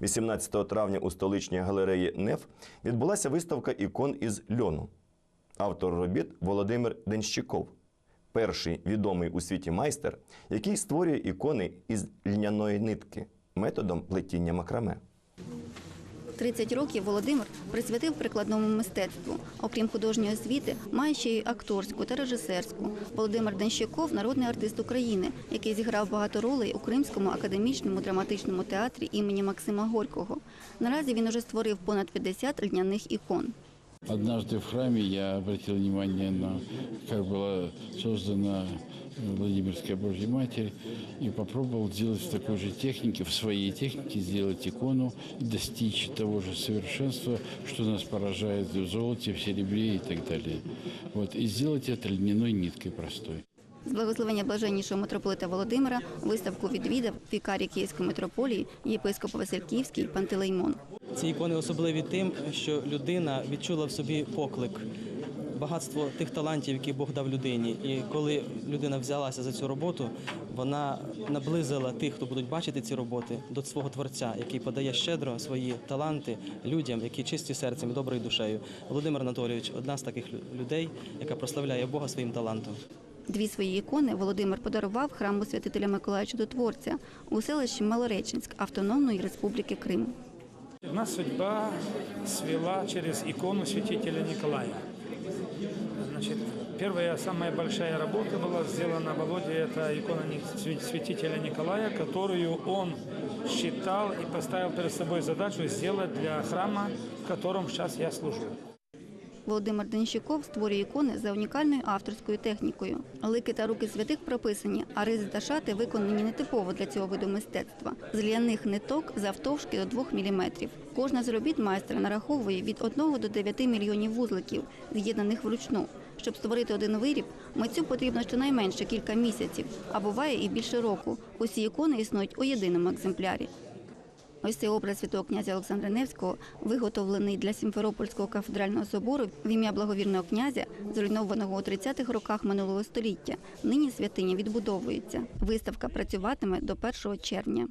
18 травня у столичній галереї НЕФ відбулася виставка ікон із льону. Автор робіт Володимир Денщиков, перший відомий у світі майстер, який створює ікони із льняної нитки методом плетіння макраме. 30 років Володимир присвятив прикладному мистецтву. Окрім художньої освіти, має ще й акторську та режисерську. Володимир Денщиков – народний артист України, який зіграв багато ролей у Кримському академічному драматичному театрі імені Максима Горького. Наразі він уже створив понад 50 льняних ікон. Однажды в храме я обратил внимание на, как была создана Владимирская Божья Матерь, и попробовал сделать в такой же технике, в своей технике сделать икону, и достичь того же совершенства, что нас поражает в золоте, в серебре и так далее. Вот, и сделать это льняной ниткой простой. З благословення блаженнішого митрополита Володимира виставку відвідав вікарій Київської митрополії, єпископ Васильківський Пантелеймон. Ці ікони особливі тим, що людина відчула в собі поклик, багатство тих талантів, які Бог дав людині. І коли людина взялася за цю роботу, вона наблизила тих, хто будуть бачити ці роботи, до свого творця, який подає щедро свої таланти людям, які чисті серцем і доброю душею. Володимир Анатолійович одна з таких людей, яка прославляє Бога своїм талантом. Дві свої ікони Володимир подарував храму святителя Миколая Чудотворця у селищі Малореченськ Автономної Республіки Крим. Нас судьба свела через икону святителя Николая. Значит, первая, самая большая работа была сделана Володе, это икона святителя Николая, которую он считал и поставил перед собой задачу сделать для храма, в котором сейчас я служу. Володимир Денщиков створює ікони за унікальною авторською технікою. Лики та руки святих прописані, а ризи та шати виконані нетипово для цього виду мистецтва. З ляних ниток завтовшки до 2 мм. Кожна з робіт майстра нараховує від 1 до 9 мільйонів вузликів, з'єднаних вручну. Щоб створити один виріб, митцю потрібно щонайменше кілька місяців, а буває і більше року. Усі ікони існують у єдиному екземплярі. Ось цей образ святого князя Олександра Невського, виготовлений для Сімферопольського кафедрального собору в ім'я благовірного князя, зруйнованого у 30-х роках минулого століття. Нині святиня відбудовується. Виставка працюватиме до 1 червня.